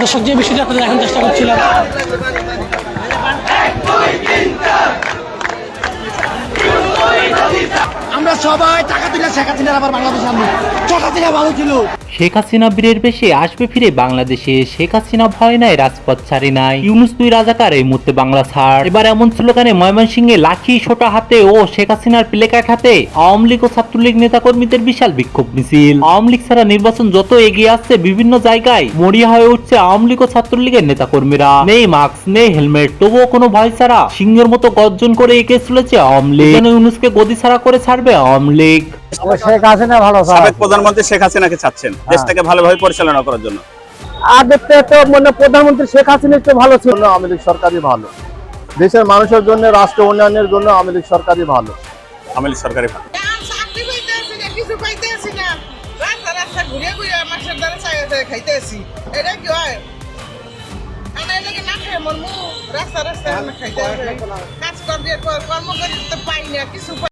দর্শক যে বিষয়টি আপনাদের এখন চেষ্টা করছিলাম। আমরা সবাই টাকা তুলে শেখ হাসিনার আবার বাংলাদেশে আনব। হাসিনা ভালো ছিল। শেখ হাসিনা বীরের বেশে আসবে ফিরে বাংলাদেশে। শেখ হাসিনা ভয় নাই, রাজপথ ছাড়ি নাই। ইউনুস দুই রাজাকার, এই মুহূর্তে বাংলা ছাড়। এবার এমন স্লোগানে ময়মনসিংহে লাঠি সোটা হাতে ও শেখ হাসিনার প্লেকার্ড হাতে আওয়ামী লীগ ও ছাত্রলীগ নেতাকর্মীদের বিশাল বিক্ষোভ মিছিল। আওয়ামী লীগ ছাড়া নির্বাচন যত এগিয়ে আসছে, বিভিন্ন জায়গায় মরিয়া হয়ে উঠছে আওয়ামী লীগ ও ছাত্রলীগের নেতাকর্মীরা। নেই মাস্ক, নেই হেলমেট, তবুও কোনো ভয় ছাড়া সিংহের মতো গর্জন করে এগিয়ে চলেছে আওয়ামী লীগ। ইউনুসকে গদি ছাড়া করে ছাড়বে আওয়ামী লীগ। শেখ হাসিনা ভালো সাবেক প্রধানমন্ত্রী শেখ হাসিনাকে চাচ্ছেন? দেশটাকে ভালোভাবে পরিচালনা করার জন্য। আগের তো মানে প্রধানমন্ত্রী শেখ হাসিনা একটু ভালো ছিল। না আওয়ামী লীগ সরকারই ভালো। দেশের মানুষের জন্য রাষ্ট্র উন্নয়নের জন্য আওয়ামী লীগ সরকারই ভালো। আওয়ামী লীগ সরকারি ভালো। রাস্তা রাস্তা খাইতে হয় কাজ কর্ম কর্ম করি তো পাই না কিছু